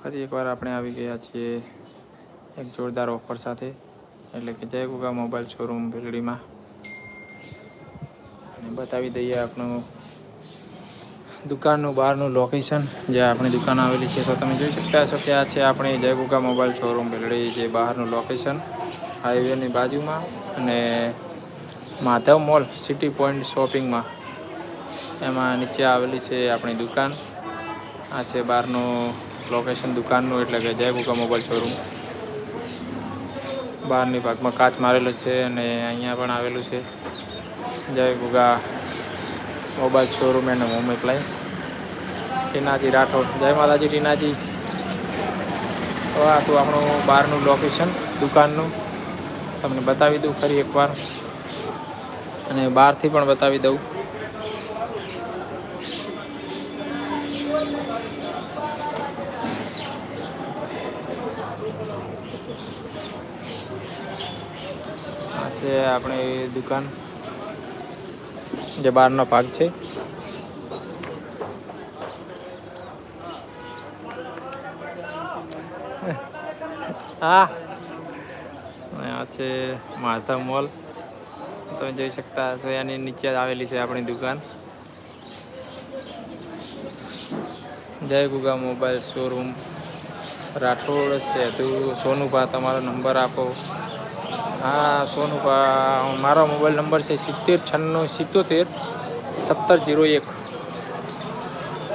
ફરી એકવાર આપણે આવી ગયા છીએ એક જોરદાર ઓફર સાથે, એટલે કે જય ગુગા મોબાઈલ શોરૂમ ભીલડીમાં. અને બતાવી દઈએ આપણું દુકાનનું બહારનું લોકેશન જે આપણી દુકાન આવેલી છે. તો તમે જોઈ શકતા છો કે આ છે આપણી જય ગુગા મોબાઈલ શોરૂમ ભીલડી, જે બહારનું લોકેશન હાઈવેની બાજુમાં અને માધવ મોલ સિટી પોઈન્ટ શોપિંગમાં. એમાં નીચે આવેલી છે આપણી દુકાન. આ છે બહારનું લોકેશન દુકાનનું એટલે કે જય ગુગા મોબાઈલ શોરૂમ બહારની ભાગમાં કાચ મારેલો છે અને અહીંયા પણ આવેલું છે. Jai Guga mobile showroom and home appliance Tinaji Rathod. જય માતાજી ટીનાજી. તો આ તો આપણું બહારનું લોકેશન દુકાનનું. તમને બતાવી દઉં ફરી એકવાર. અને બહારથી પણ બતાવી દઉં. છે આપણી દુકાન જે બહારનો ભાગ છે. હા. આ છે માધવ મોલ. તમે જોઈ શકતા હશો એની નીચે આવેલી છે આપણી દુકાન. જય ગુગા મોબાઈલ શોરૂમ. રાઠોડ સેતુ સોનુભા તમારો નંબર આપો. હા સોનુભા મારો મોબાઈલ નંબર છે સિત્તેર છન્નું સિત્તોતેર સત્તર જીરો એક.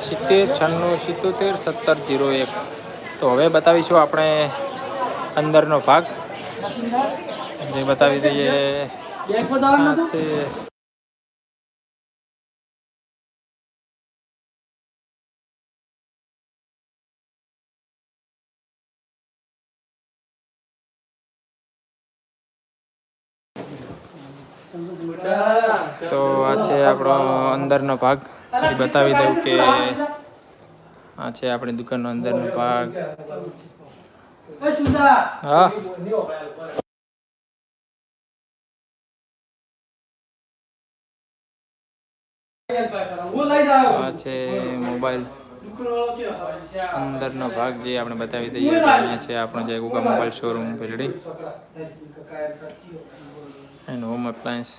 સિત્તેર છન્નું સિત્તોતેર સત્તર જીરો એક. તો હવે બતાવીશું આપણે અંદરનો ભાગ. જે બતાવી દઈએ. છે આ છે આપણો અંદરનો ભાગ. બતાવી દઉં કે આ છે આપણી દુકાનનો અંદરનો ભાગ. હા. છે મોબાઈલ. અંદરનો ભાગ જે આપણે બતાવી દઈએ આપણો જે mobile showroom Bhildi and home appliance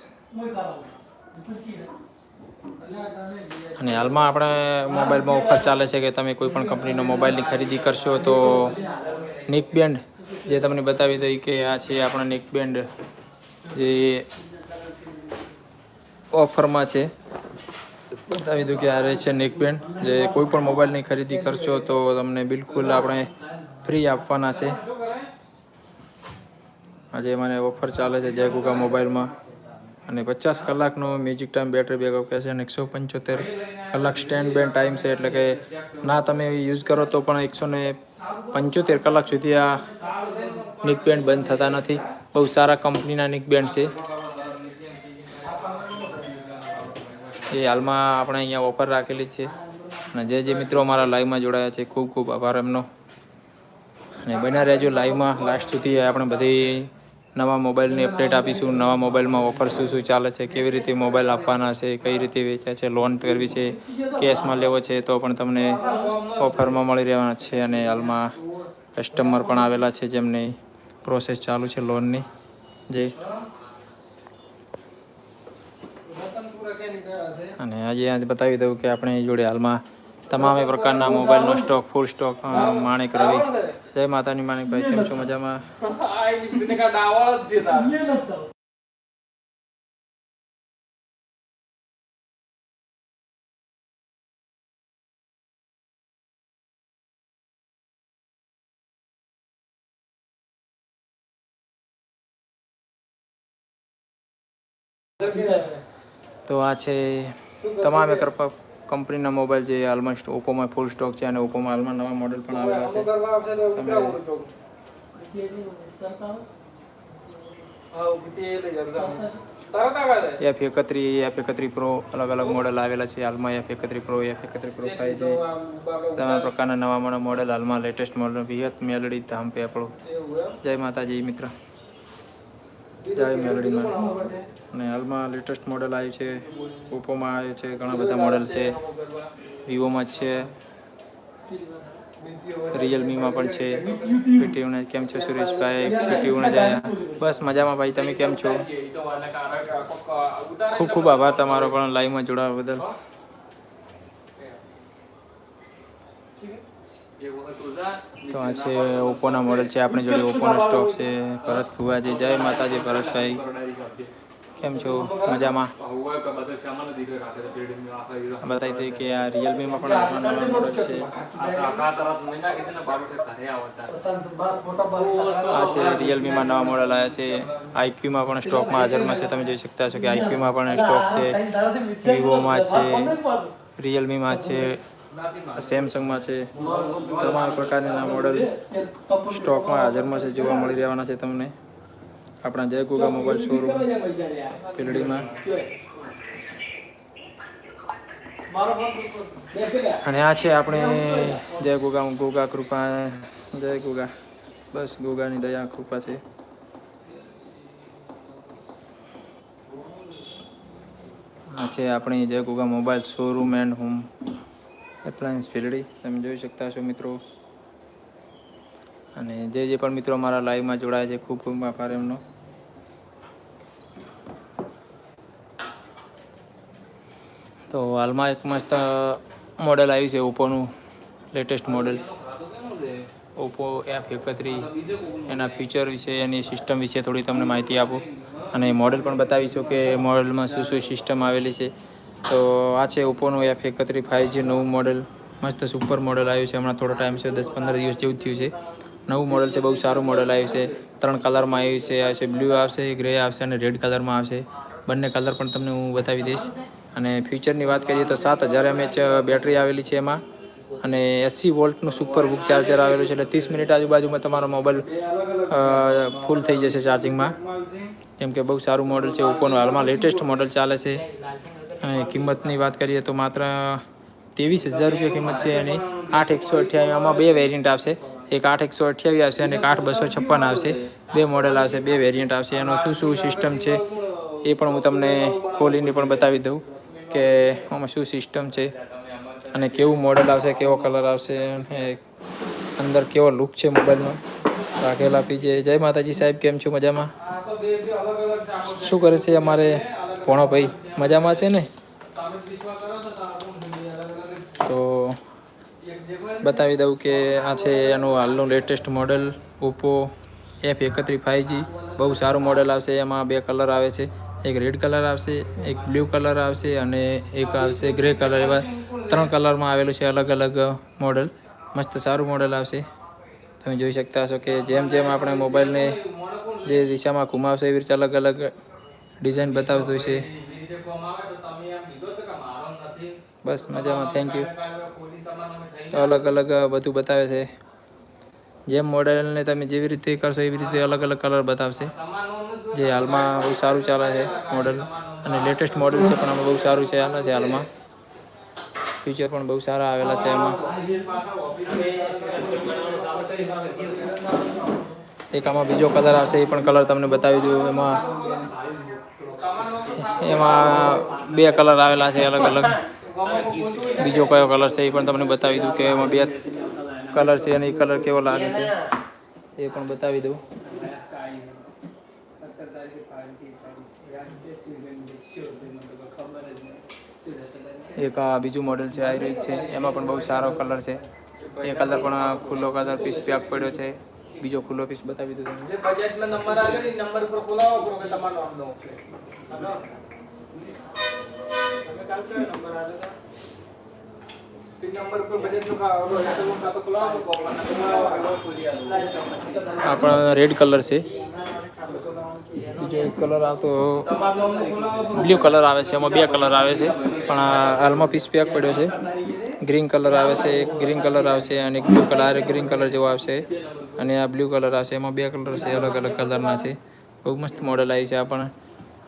અને હાલમાં આપણે મોબાઈલમાં ઓફર ચાલે છે કે તમે કોઈ પણ કંપનીનો મોબાઈલની ખરીદી કરશો તો નિક બેન્ડ જે તમને બતાવી દઈ કે આ છે આપણા નિક બેન્ડ જે ઓફરમાં છે. બતાવી દઉં કે આ રહે છે નેક બેન્ડ જે કોઈ પણ મોબાઈલની ખરીદી કરશો તો તમને બિલકુલ આપણે ફ્રી આપવાના છે. આજે મને ઓફર ચાલે છે જય ગુગા મોબાઈલમાં. અને પચાસ કલાકનો મ્યુઝિક ટાઈમ બેટરી બેકઅપ કહેશે અને એકસો પંચોતેર કલાક સ્ટેન્ડ બેન્ડ ટાઈમ છે. એટલે કે ના તમે યુઝ કરો તો પણ એકસો ને પંચોતેર કલાક સુધી આ નિક બેન્ડ બંધ થતા નથી. બહુ સારા કંપનીના નિક બેન્ડ છે. એ હાલમાં આપણે અહીંયા ઓફર રાખેલી છે. અને જે જે મિત્રો અમારા લાઈવમાં જોડાયા છે, ખૂબ ખૂબ આભાર એમનો. અને બન્યા રહેજો લાઈવમાં લાસ્ટ સુધી આપણે બધી નવા મોબાઈલની અપડેટ આપીશું નવા મોબાઈલમાં ઓફર શું શું ચાલે છે કેવી રીતે મોબાઈલ આપવાના છે કઈ રીતે વેચ્યા છે લોન કરવી છે કેશમાં લેવો છે તો પણ તમને ઓફરમાં મળી રહેવાના છે અને હાલમાં કસ્ટમર પણ આવેલા છે જેમની પ્રોસેસ ચાલુ છે લોનની જે અને આજે આજે બતાવી દઉં કે આપણે જોડે હાલમાં તમામે પ્રકારના મોબાઈલનો સ્ટોક ફૂલ સ્ટોક માણેક રવિ. જય માતાની માણેકભાઈ કેમ છો મજામાં? તો આ છે તમામે કરપા કંપનીના મોબાઈલ જે હાલમાં ઓપોમાં ઓપ્પોમાં ફૂલ સ્ટોક છે અને ઓપ્પોમાં હાલમાં નવા મોડેલ પણ આવેલા છે. તમે એફ એકત્રી એફ એકત્રી પ્રો અલગ અલગ મોડેલ આવેલા છે હાલમાં એફ એકત્રી પ્રો એફ એકત્રી પ્રો ફાઈ છે તમામ પ્રકારના નવા નવા મોડેલ હાલમાં લેટેસ્ટ મોડેલ વિહત મેલડી ધામ પે આપણું. જય માતાજી મિત્ર. જય મેલડીમાં. અને હાલમાં લેટેસ્ટ મોડેલ આવ્યું છે ઓપ્પોમાં આવ્યું છે, ઘણા બધા મોડેલ છે, વિવોમાં જ છે. રિયલમીમાં પણ છે. પીટીયુને કેમ છો સુરેશભાઈ? પીટીયુને જાય બસ મજામાં ભાઈ, તમે કેમ છો? ખૂબ ખૂબ આભાર તમારો પણ લાઈવમાં જોડાવા બદલ. તો આ છે ઓપ્પોના મોડેલ છે આપણી જોડે ઓપ્પોનો સ્ટોક છે. ભરત ફુવાજી જય માતાજી ભરતભાઈ. કેમ છો? મજામાં? બતાવી દઈએ કે આ રિયલમીમાં પણ આપણા નવા મોડેલ છે. આ છે રિયલમીમાં નવા મોડલ આવ્યા છે. આઈક્યુમાં પણ સ્ટોકમાં હાજરમાં છે. તમે જોઈ શકતા છો કે આઈક્યુમાં પણ સ્ટોક છે. વિવોમાં છે. રિયલમીમાં છે. સેમસંગમાં છે. તમામ પ્રકારના મોડલ સ્ટોકમાં હાજરમાં છે, જોવા મળી રહેવાના છે તમને. આપણા જય ગુગા મોબાઈલ શોરૂમ પીલડીમાં અને આ છે આપણે જય ગુગા ગુગા કૃપા, જય ગુગા. બસ ગુગાની દયા, કૃપા છે. આ છે આપણી Jai Guga mobile showroom and home appliance Bhildi તમે જોઈ શકતા છો મિત્રો. અને જે જે પણ મિત્રો મારા લાઈવમાં જોડાયા છે, ખૂબ ખૂબ આભાર એમનો. તો હાલમાં એક મસ્ત મોડેલ આવ્યું છે ઓપ્પોનું લેટેસ્ટ મોડેલ ઓપ્પો એફ એકત્રીસ. એના ફીચર વિશે, એની સિસ્ટમ વિશે થોડી તમને માહિતી આપો. અને મોડેલ પણ બતાવીશું કે મોડેલમાં શું શું સિસ્ટમ આવેલી છે. તો આ છે ઓપ્પોનું એફ એકત્રી ફાઇવ જી નવું મોડલ મસ્ત સુપર મોડલ આવ્યું છે. હમણાં થોડો ટાઈમ છે, દસ પંદર દિવસ જેવું થયું છે. નવું મોડલ છે, બહુ સારું મોડલ આવ્યું છે. ત્રણ કલરમાં આવ્યું છે આવશે બ્લુ આવશે ગ્રે આવશે અને રેડ કલરમાં આવશે. બંને કલર પણ તમને હું બતાવી દઈશ. અને ફ્યુચરની વાત કરીએ તો સાત હજાર એમએચ બેટરી આવેલી છે એમાં. અને એસી વોલ્ટનું સુપર બુક ચાર્જર આવેલું છે. એટલે ત્રીસ મિનિટ આજુબાજુમાં તમારો મોબાઈલ ફૂલ થઈ જશે ચાર્જિંગમાં કેમ કે બહુ સારું મોડલ છે. ઓપ્પોનું હાલમાં લેટેસ્ટ મોડલ ચાલે છે. કિંમતની વાત કરીએ તો માત્ર ત્રેવીસ હજાર રૂપિયા કિંમત છે એની. આઠ એકસો અઠ્યાવીસ, આમાં બે વેરિયન્ટ આવશે. એક આઠ એકસો અઠ્યાવીસ આવશે અને એક આઠ બસો છપ્પન આવશે. બે મોડેલ આવશે, બે વેરિયન્ટ આવશે. એનો શું શું સિસ્ટમ છે એ પણ હું તમને ખોલીને પણ બતાવી દઉં કે આમાં શું સિસ્ટમ છે અને કેવું મોડેલ આવશે, કેવો કલર આવશે અને અંદર કેવો લુક છે મોબાઈલનો રાખેલા પીજે જય માતાજી સાહેબ, કેમ છો મજામાં? શું કરે છે અમારે? ભણો ભાઈ, મજામાં છે ને? તો બતાવી દઉં કે આ છે એનું હાલનું લેટેસ્ટ મોડલ ઓપ્પો એફ એકત્રી ફાઇવજી બહુ સારું મોડલ આવશે, એમાં બે કલર આવે છે. એક રેડ કલર આવશે, એક બ્લુ કલર આવશે અને એક આવશે ગ્રે કલર એવા ત્રણ કલરમાં આવેલું છે અલગ અલગ મોડલ મસ્ત સારું મોડલ આવશે. તમે જોઈ શકતા હશો કે જેમ જેમ આપણે મોબાઈલને જે દિશામાં ઘુમાવશે એવી રીતે અલગ અલગ ડિઝાઇન બતાવતું છે. બસ મજામાં થેન્ક યુ અલગ અલગ બધું બતાવે છે. જેમ મોડેલને તમે જેવી રીતે કરશો એવી રીતે અલગ અલગ કલર બતાવશે. જે હાલમાં બહુ સારું ચાલે છે મોડલ. અને લેટેસ્ટ મોડેલ છે પણ આમાં બહુ સારું છે ચાલે છે હાલમાં. ફીચર પણ બહુ સારા આવેલા છે એમાં. એક આમાં બીજો કલર આવશે એ પણ કલર તમને બતાવી દઉં એમાં. એમાં બે કલર આવેલા છે, અલગ અલગ. બીજો કયો કલર છે એ પણ તમને બતાવી દઉં કે એમાં બે કલર છે અને એ કલર કેવો લાગે છે એ પણ બતાવી દઉં. એક આ બીજું મોડેલ છે આવી રહ્યું છે. એમાં પણ બહુ સારો કલર છે. એ કલર પણ ખુલ્લો કલર પીસ પેક પડ્યો છે. બીજો ખુલ્લો પીસ બતાવી દઉં તમને. નંબર નંબર પર બોલાવો કે તમારો તમે કાલ કયો નંબર આવ્યો હતા પિન નંબર પર બજેટનું કા ઓલો હેડફોન કા તો ખોલાવો. કો મને તમારો ખોલી આલો. આ પણ રેડ કલર છે. જે કલર આવતો બ્લુ કલર આવે છે એમાં બે કલર આવે છે. પણ આ હાલમાં પીસ પેક પડ્યો છે. ગ્રીન કલર આવે છે એક ગ્રીન કલર આવશે અને બ્લુ કલર ગ્રીન કલર જેવો આવશે. અને આ બ્લુ કલર આવશે એમાં બે કલર છે અલગ અલગ કલરના છે. બહુ મસ્ત મોડેલ આવી છે આ પણ.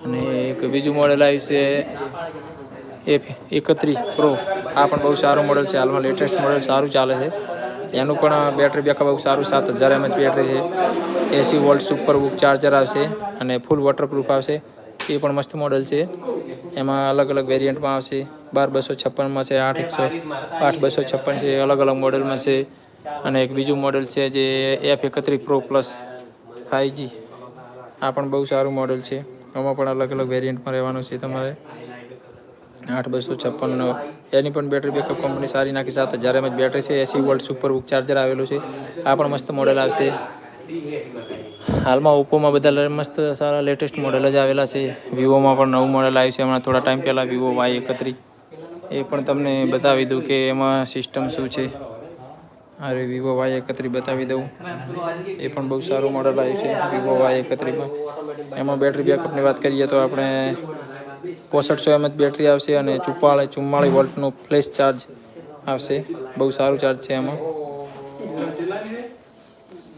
અને એક બીજું મોડેલ આવ્યું છે એફ એકત્રીસ પ્રો આ પણ બહુ સારું મોડેલ છે. હાલમાં લેટેસ્ટ મોડેલ સારું ચાલે છે. એનું પણ બેટરી બેકઅપ બહુ સારું સાત હજાર એમએચ બેટરી છે. એસી વોલ્ટ સુપર બુક ચાર્જર આવશે અને ફૂલ વોટરપ્રૂફ આવશે. એ પણ મસ્ત મોડેલ છે. એમાં અલગ અલગ વેરિયન્ટમાં આવશે. બાર બસો છપ્પનમાં છે, આઠ એકસો, આઠ બસો છપ્પન છે, અલગ અલગ મોડેલમાં છે. અને એક બીજું મોડેલ છે જે એફ એકત્રીસ પ્રો પ્લસ ફાઇવજી આ પણ બહુ સારું મોડેલ છે. આમાં પણ અલગ અલગ વેરિયન્ટમાં રહેવાનું છે તમારે. આઠ બસો છપ્પન એની પણ બેટરી બેકઅપ કંપની સારી નાખી સાત હજાર એમએચ બેટરી છે, એસી વોલ્ટ સુપર બુક ચાર્જર આવેલું છે. આ પણ મસ્ત મોડેલ આવશે. હાલમાં ઓપ્પોમાં બધા મસ્ત સારા લેટેસ્ટ મોડેલ જ આવેલા છે. વિવોમાં પણ નવું મોડેલ આવ્યું છે. હમણાં થોડા ટાઈમ પહેલાં વિવો વાય એકત્રીસ એ પણ તમને બતાવી દઉં કે એમાં સિસ્ટમ શું છે. અરે, વિવો વાય એકત્રી બતાવી દઉં. એ પણ બહુ સારું મોડેલ આવ્યું છે, વિવો વાય એકત્રીમાં. એમાં બેટરી બેકઅપની વાત કરીએ તો આપણે પોસઠસો એમએચ બેટરી આવશે અને ચુમ્માળીસ ચુમ્માળીસ વોલ્ટનો ફ્લેશ ચાર્જ આવશે. બહુ સારું ચાર્જ છે એમાં.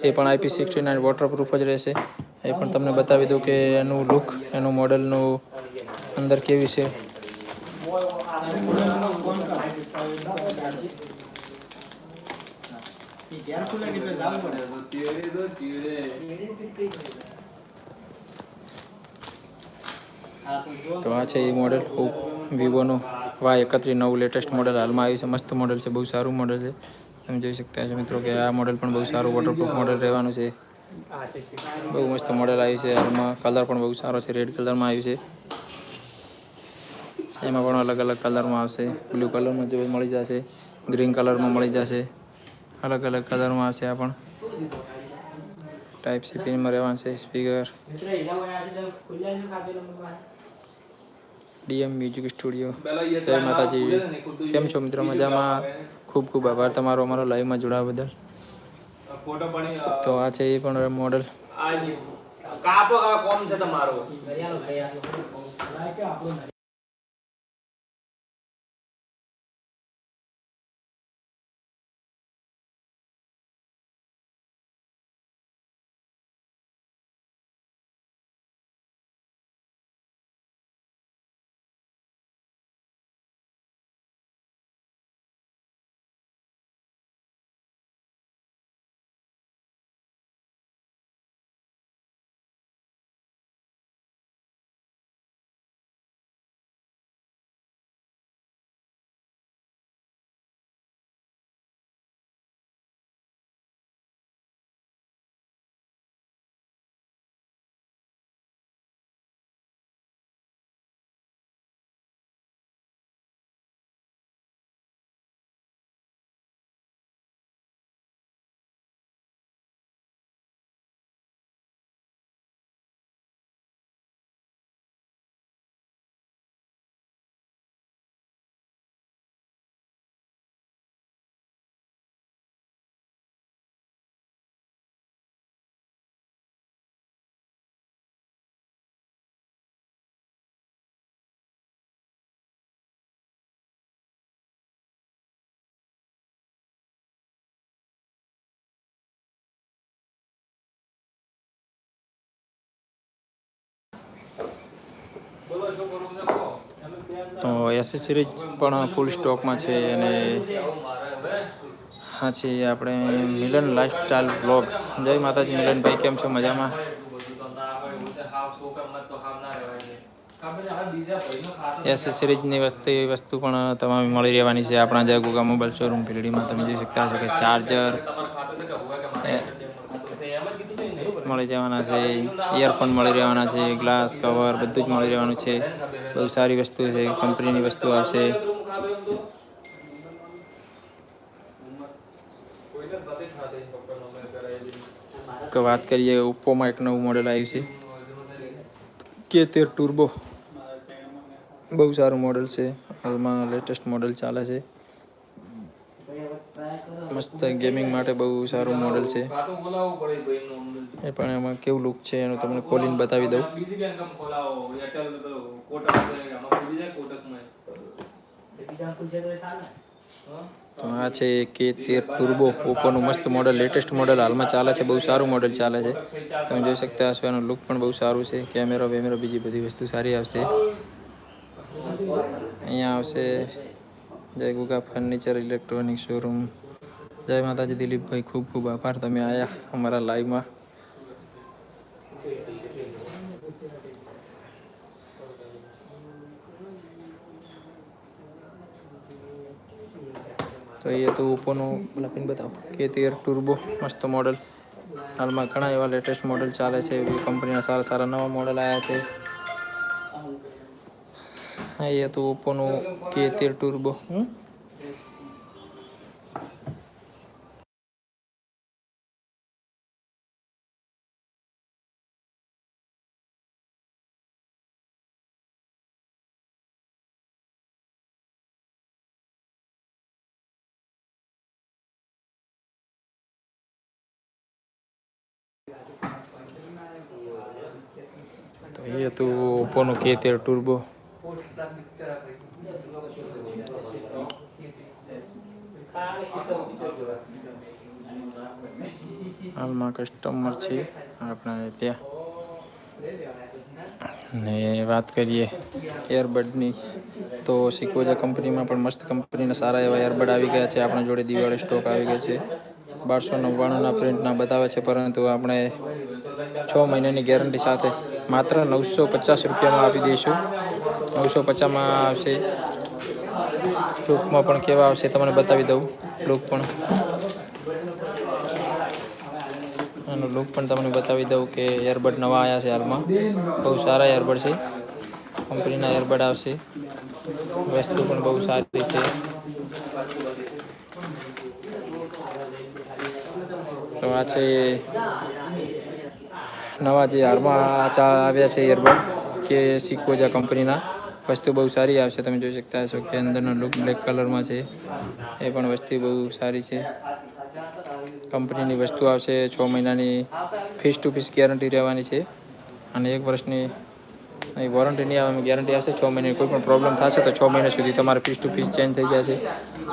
એ પણ આઈપી સિક્સટી નાઇન વોટરપ્રૂફ જ રહેશે. એ પણ તમને બતાવી દઉં કે એનું લુક એનું મોડલનું અંદર કેવી છે. તો આ છે એ મોડેલ વિવોનું વાય એકત્રીસ નવું લેટેસ્ટ મોડેલ હાલમાં આવ્યું છે. મસ્ત મોડલ છે. બહુ સારું મોડલ છે. તમે જોઈ શકતા છો મિત્રો કે આ મોડલ પણ બહુ સારું વોટરપ્રૂફ મોડલ રહેવાનું છે. બહુ મસ્ત મોડલ આવ્યું છે. હાલમાં કલર પણ બહુ સારો છે. રેડ કલરમાં આવ્યું છે. એમાં પણ અલગ અલગ કલરમાં આવશે. બ્લુ કલરમાં જો મળી જશે. ગ્રીન કલરમાં મળી જશે. અલગ અલગ કલરમાં આવશે આ પણ. ટાઈપ સી પિનમાં રહેવાનું છે. Speaker DM music studio. જય માતાજી. કેમ છો મિત્રો મજામાં? ખૂબ ખૂબ આભાર તમારો અમારો લાઈવમાં જોડાવા બદલ. તો આ છે એ પણ મોડલ કાપો આ કોમ છે તમારો. તો એસેસરીઝ પણ ફૂલ સ્ટોકમાં છે અને હા છે, આપણે મિલન લાઈફસ્ટાઈલ બ્લોગ જય માતાજી મિલનભાઈ કેમ છો? મજામાં? એસેસરીઝની વસ્તુ વસ્તુ પણ તમારે મળી રહેવાની છે આપણા જય ગોગા મોબાઈલ શોરૂમ પીરડીમાં તમે જોઈ શકતા હશો કે ચાર્જર મળી જવાના છે ઇયરફોન મળી રહેવાના છે ગ્લાસ કવર બધું જ મળી રહેવાનું છે. બહુ સારી વસ્તુ છે કંપનીની વસ્તુ આવશે. કે વાત કરીએ ઓપ્પોમાં એક નવું મોડેલ આવ્યું છે. કે તેર ટુર્બો બહુ સારું મોડેલ છે, હાલમાં લેટેસ્ટ મોડેલ ચાલે છે. મસ્ત ગેમિંગ માટે બહુ સારું મોડેલ છે. એ પણ એમાં કેવું લુક છે એનું તમને ખોલીને બતાવી દઉં? તો આ છે કે તેર ટુર્બો ઓપ્પોનું મસ્ત મોડલ લેટેસ્ટ મોડેલ હાલમાં ચાલે છે, બહુ સારું મોડેલ ચાલે છે તમે જોઈ શકતા હશો, એનું લુક પણ બહુ સારું છે કેમેરો વેમેરો બીજી બધી વસ્તુ સારી આવશે અહીંયા આવશે જય ગુગા ફર્નિચર ઇલેક્ટ્રોનિક શોરૂમ જય માતાજી, દિલીપભાઈ, ખૂબ ખૂબ આભાર. તમે આવ્યા અમારા લાઈવમાં. તો એ તો ઓપ્પોનું લખીને બતાવો. કે તેર ટુર્બો મસ્ત મોડલ હાલમાં ઘણા એવા લેટેસ્ટ મોડલ ચાલે છે. કંપનીના સારા સારા નવા મોડલ આવ્યા છે. હા, એ હતું ઓપ્પોનું કે તેર ટુર્બો હમ? તો એ હતું ઓપ્પોનું કે તેર ટુર્બો હાલમાં કસ્ટમર છે આપણે ત્યાં ને વાત કરીએ એરબડની તો સિકોજા કંપનીમાં પણ મસ્ત કંપનીના સારા એવા એરબડ આવી ગયા છે. આપણા જોડે દિવાળી સ્ટોક આવી ગયો છે. બારસો નવ્વાણુંના પ્રિન્ટના બતાવે છે, પરંતુ આપણે છ મહિનાની ગેરંટી સાથે માત્ર નવસો પચાસ રૂપિયામાં આપી દઈશું. નવસો પચાસમાં આવશે. લૂકમાં પણ કેવા આવશે તમને બતાવી દઉં. લુક પણ. આનો લુક પણ તમને બતાવી દઉં કે એરબડ નવા આવ્યા છે હાલમાં. બહુ સારા એરબડ છે. કંપનીના એરબડ આવશે. વસ્તુ પણ બહુ સારી છે. તો આ છે નવા જે હારમાં ચાર આવ્યા છે એરબડ કે સિકોજા કંપનીના, વસ્તુ બહુ સારી આવશે, તમે જોઈ શકતા હશો કે અંદરનો લુક બ્લેક કલરમાં છે. એ પણ વસ્તુ બહુ સારી છે. કંપનીની વસ્તુ આવશે, છ મહિનાની ફીસ ટુ ફીસ ગેરંટી રહેવાની છે. અને એક વર્ષની અહીં વોરંટી નહીં આવે ગેરંટી આવશે, છ મહિનાની કોઈ પણ પ્રોબ્લેમ થશે, તો છ મહિના સુધી તમારે ફીસ ટુ ફીસ ચેન્જ થઈ જશે.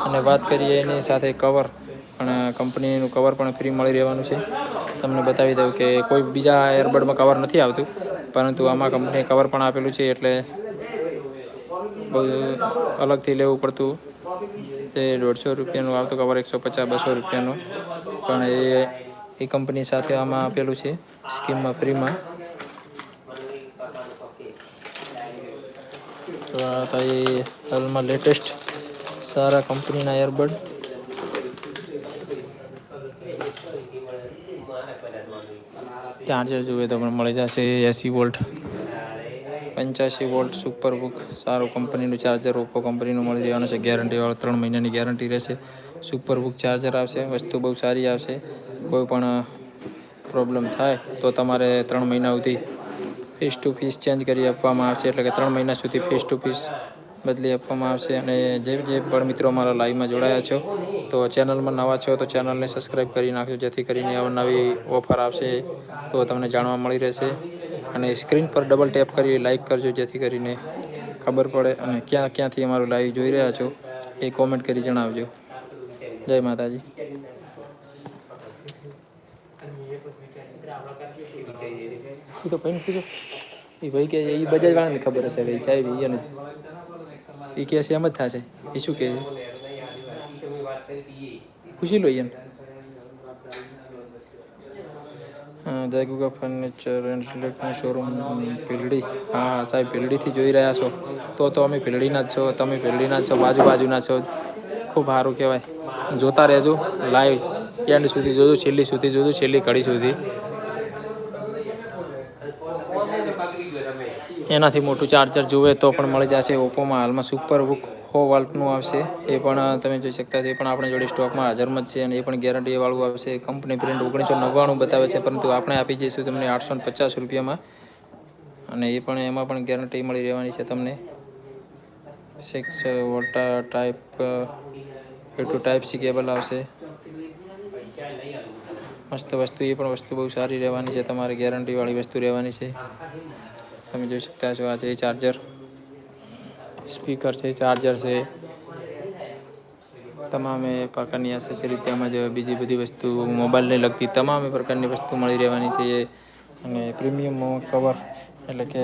અને વાત કરીએ એની સાથે કવર, પણ કંપનીનું કવર પણ ફ્રી મળી રહેવાનું છે. તમને બતાવી દઉં કે કોઈ બીજા એરબડમાં કવર નથી આવતું, પરંતુ આમાં કંપનીએ કવર પણ આપેલું છે એટલે બહુ અલગથી લેવું પડતું. તે દોઢસો રૂપિયાનું આવતું કવર એકસો પચાસ, બસો રૂપિયાનું. પણ એ એ કંપની સાથે આમાં આપેલું છે સ્કીમમાં, ફ્રીમાં. તો આ હતા એ હાલમાં લેટેસ્ટ સારા કંપનીના એરબડ ચાર્જર જોઈએ તો પણ મળી જશે. એસી વોલ્ટ, પંચ્યાસી વોલ્ટ સુપર બુક સારું કંપનીનું ચાર્જર ઓપ્પો કંપનીનું મળી રહેવાનું છે. ગેરંટીવાળું ત્રણ મહિનાની ગેરંટી રહેશે. સુપર બુક ચાર્જર આવશે, વસ્તુ બહુ સારી આવશે. કોઈ પણ પ્રોબ્લેમ થાય તો તમારે ત્રણ મહિના સુધી ફેસ ટુ ફીસ ચેન્જ કરી આપવામાં આવશે. એટલે કે ત્રણ મહિના સુધી ફેસ ટુ ફીસ બદલી આપવામાં આવશે અને જે જે પણ મિત્રો અમારા લાઈવમાં જોડાયા છો, તો ચેનલમાં નવા છો તો ચેનલને સબસ્ક્રાઈબ કરી નાખજો, જેથી કરીને નવી ઓફર આવશે તો તમને જાણવા મળી રહેશે. અને સ્ક્રીન પર ડબલ ટેપ કરી લાઈક કરજો, જેથી કરીને ખબર પડે અને ક્યાં ક્યાંથી અમારું લાઈવ જોઈ રહ્યા છો એ કોમેન્ટ કરી જણાવજો. જય માતાજી. તો ભાઈ એ ભાઈ કે એ બજાજ વાળાને ખબર હશે ભાઈ સાહેબ એને એ કહે છે, એમ જ થશે. એ શું કહે છે પૂછી લો એમ. Jai Guga furniture and electronic showroom Bhildi હા સાહેબ પીલડીથી જોઈ રહ્યા છો. તો તો અમે પીલડીના જ છો, તમે પીલડીના જ છો બાજુ બાજુના છો. ખૂબ સારું કહેવાય. જોતા રહેજો લાઈવ એન્ડ સુધી જોજો, છેલ્લી સુધી જોજો, છેલ્લી કડી સુધી. એનાથી મોટું ચાર્જર જુએ તો પણ મળી જશે ઓપ્પોમાં હાલમાં સુપર બુક હો વોલ્ટનું આવશે. એ પણ તમે જોઈ શકતા છો, એ પણ આપણે જોડે સ્ટોકમાં હાજરમાં જ છે અને એ પણ ગેરંટીવાળું આવશે. કંપની પ્રિન્ટ ઓગણીસો નવ્વાણું બતાવે છે, પરંતુ આપણે આપી જઈશું તમને આઠસો પચાસ રૂપિયામાં. અને એ પણ એમાં પણ ગેરંટી મળી રહેવાની છે તમને. Six વોટા type A to type C cable આવશે. મસ્ત વસ્તુ, એ પણ વસ્તુ બહુ સારી રહેવાની છે, તમારે ગેરંટીવાળી વસ્તુ રહેવાની છે. તમે જોઈ શકતા છો આ છે ચાર્જર સ્પીકર છે ચાર્જર છે. તમામે પ્રકારની એસેસરી તેમજ બીજી બધી વસ્તુ મોબાઈલને લગતી તમામે પ્રકારની વસ્તુ મળી રહેવાની છે. અને પ્રીમિયમ કવર એટલે કે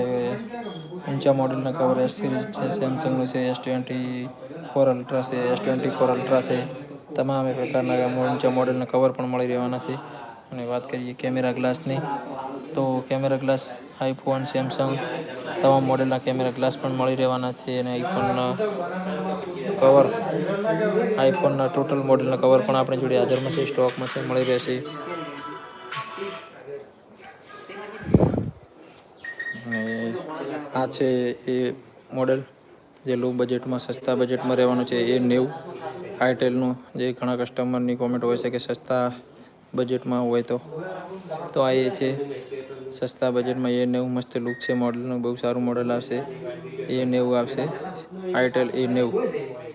ઊંચા મોડલના કવર એસ સિરીઝ છે સેમસંગનું છે એસ ટ્વેન્ટી ફોર અલ્ટ્રા છે એસ ટ્વેન્ટી ફોર અલ્ટ્રા છે. તમામે પ્રકારના ઊંચા મોડલના કવર પણ મળી રહેવાના છે. અને વાત કરીએ કેમેરા ગ્લાસની તો કેમેરા ગ્લાસ આઈફોન, સેમસંગ તમામ મોડેલના કેમેરા ગ્લાસ પણ મળી રહેવાના છે અને આઈફોનના કવર, આઈફોનના ટોટલ મોડેલના કવર પણ આપણે જોડે હાજરમાં છે, સ્ટોકમાં છે, મળી રહેશે. આ છે એ મોડેલ જે લો બજેટમાં સસ્તા બજેટમાં રહેવાનું છે, એ નેવું. આઈટેલનું જે ઘણા કસ્ટમરની કોમેન્ટ હોય છે કે સસ્તા બજેટમાં હોય તો. તો આ એ છે, સસ્તા બજેટમાં એ નેવું મસ્ત લુક છે, મોડલનું બહુ સારું મોડલ આવશે. એ નેવું આવશે. આઈટેલ એ નેવું.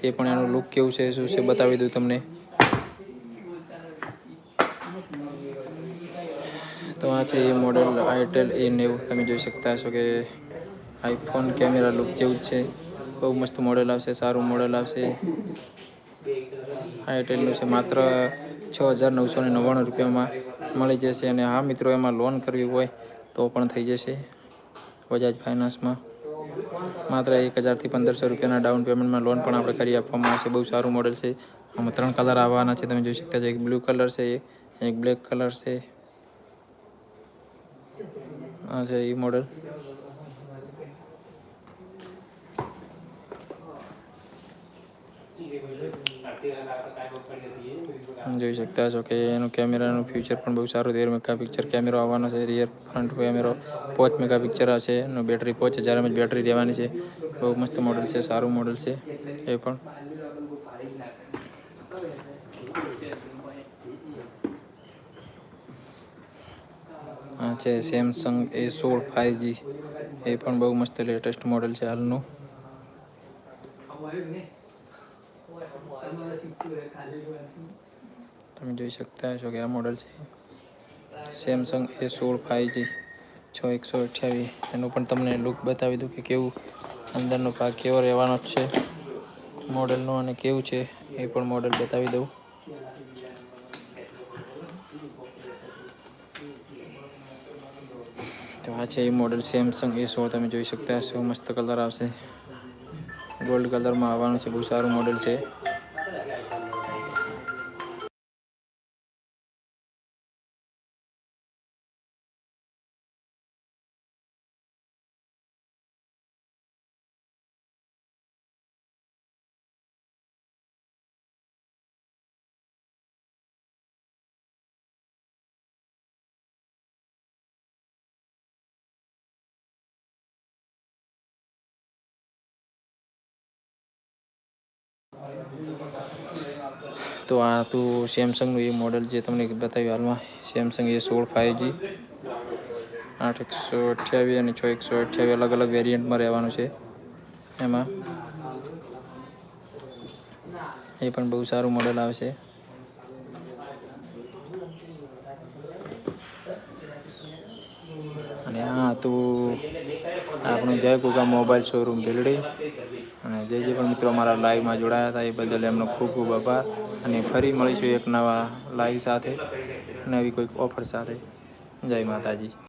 એ પણ એનું લુક કેવું છે, શું છે બતાવી દઉં તમને. તો આ છે એ મોડલ આઈટેલ એ નેવું. તમે જોઈ શકતા હશો કે આઈફોન કેમેરા લુક જેવું જ છે. બહુ મસ્ત મોડેલ આવશે, સારું મોડેલ આવશે. આઈટેલનું છે માત્ર છ હજાર નવસો ને નવ્વાણું રૂપિયામાં મળી જશે અને હા મિત્રો, એમાં લોન કરવી હોય તો પણ થઈ જશે બજાજ ફાઇનાન્સમાં. માત્ર એક હજારથી પંદરસો રૂપિયાના ડાઉન પેમેન્ટમાં લોન પણ આપણે કરી આપવામાં આવશે. બહુ સારું મોડેલ છે. આમાં ત્રણ કલર આવવાના છે. તમે જોઈ શકતા છો, એક બ્લુ કલર છે, એક બ્લેક કલર છે. આ છે એ મોડેલ જોઈ શકતા છો કે એનું કેમેરાનું ફ્યુચર પણ બહુ સારું તેર મેગા પિક્ચર કેમેરો આવવાનો છે. રિયર ફ્રન્ટ કેમેરો પાંચ મેગા પિક્ચર આવશે એનું બેટરી પાંચ હજાર એમએચ બેટરી રહેવાની છે. બહુ મસ્ત મોડલ છે. સારું મોડલ છે. એ પણ. આ છે સેમસંગ એ સોળ ફાઇવ એ પણ બહુ મસ્ત લેટેસ્ટ મોડલ છે હાલનું. તમે જોઈ શકતા છો કે આ મોડલ છે. સેમસંગ એ સોળ ફાઇવ જી છ એકસો અઠ્યાવીસ. એનું પણ તમને લુક બતાવી દઉં કે કેવું અંદરનો ભાગ કેવો રહેવાનો છે. મોડલનો અને કેવું છે એ પણ મોડલ બતાવી દઉં. તો આ છે એ મોડલ સેમસંગ એ સોળ, તમે જોઈ શકતા હશો. મસ્ત કલર આવશે. ગોલ્ડ કલરમાં આવવાનું છે. બહુ સારું મોડલ છે. તો આ હતું સેમસંગનું એ મોડલ જે તમને બતાવ્યું હાલમાં સેમસંગ એ સોળ ફાઇવજી આઠ એકસો અઠ્યાવીસ અને છ એકસો અઠ્યાવીસ અલગ અલગ વેરિયન્ટમાં રહેવાનું છે એમાં. એ પણ બહુ સારું મોડલ આવશે અને આ હતું આપણું જય કુકા મોબાઈલ શોરૂમ ભીલડી. અને જે જે પણ મિત્રો અમારા લાઈવમાં જોડાયા હતા એ બદલ એમનો ખૂબ ખૂબ આભાર. અને ફરી મળીશું એક નવા લાઈવ સાથે નવી કોઈક ઓફર સાથે. જય માતાજી.